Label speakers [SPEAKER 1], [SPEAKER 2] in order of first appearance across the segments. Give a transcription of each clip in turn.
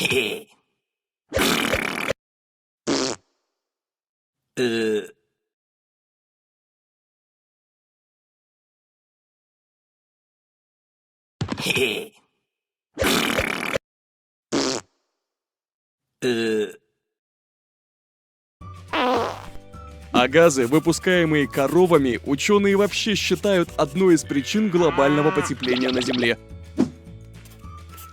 [SPEAKER 1] Е, Э,
[SPEAKER 2] А газы, выпускаемые коровами, ученые вообще считают одной из причин глобального потепления на Земле.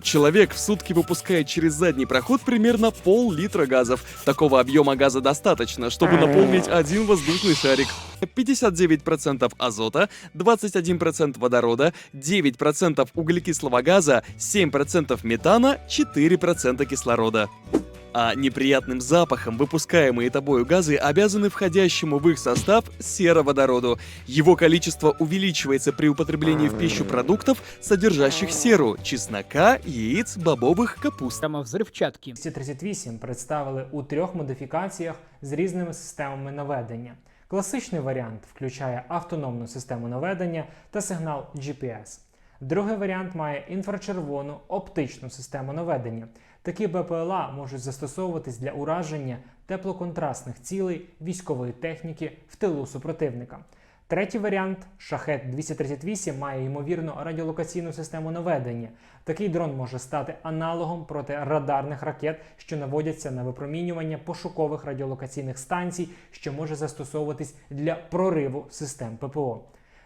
[SPEAKER 2] Человек в сутки выпускает через задний проход примерно пол-литра газов. Такого объема газа достаточно, чтобы наполнить один воздушный шарик. 59% азота, 21% водорода, 9% углекислого газа, 7% метана, 4% кислорода. А неприятным запахом выпускаемые тобою газы обязаны входящему в их состав сероводороду. Его количество увеличивается при употреблении в пищу продуктов, содержащих серу, чеснока, яиц, бобовых, капуст.
[SPEAKER 3] Система взривчатки.
[SPEAKER 4] 238 представили у трьох модифікаціях з різними системами наведення. Класичний варіант включає автономну систему наведення та сигнал GPS. Другий варіант має інфрачервону оптичну систему наведення. Такі БПЛА можуть застосовуватись для ураження теплоконтрастних цілей військової техніки в тилу супротивника. Третій варіант шахет 238 має ймовірно радіолокаційну систему наведення. Такий дрон може стати аналогом проти радарних ракет, що наводяться на випромінювання пошукових радіолокаційних станцій, що може застосовуватись для прориву систем ППО.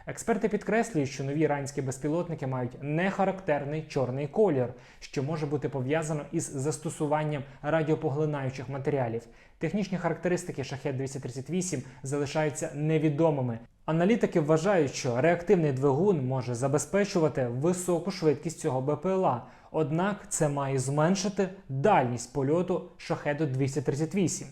[SPEAKER 4] Експерти підкреслюють, що нові іранські безпілотники мають нехарактерний чорний колір, що може бути пов'язано із застосуванням радіопоглинаючих матеріалів. Технічні характеристики шахет 238 залишаються невідомими. Аналітики вважають, що реактивний двигун може забезпечувати високу швидкість цього БПЛА, однак це має зменшити дальність польоту шахеду 238.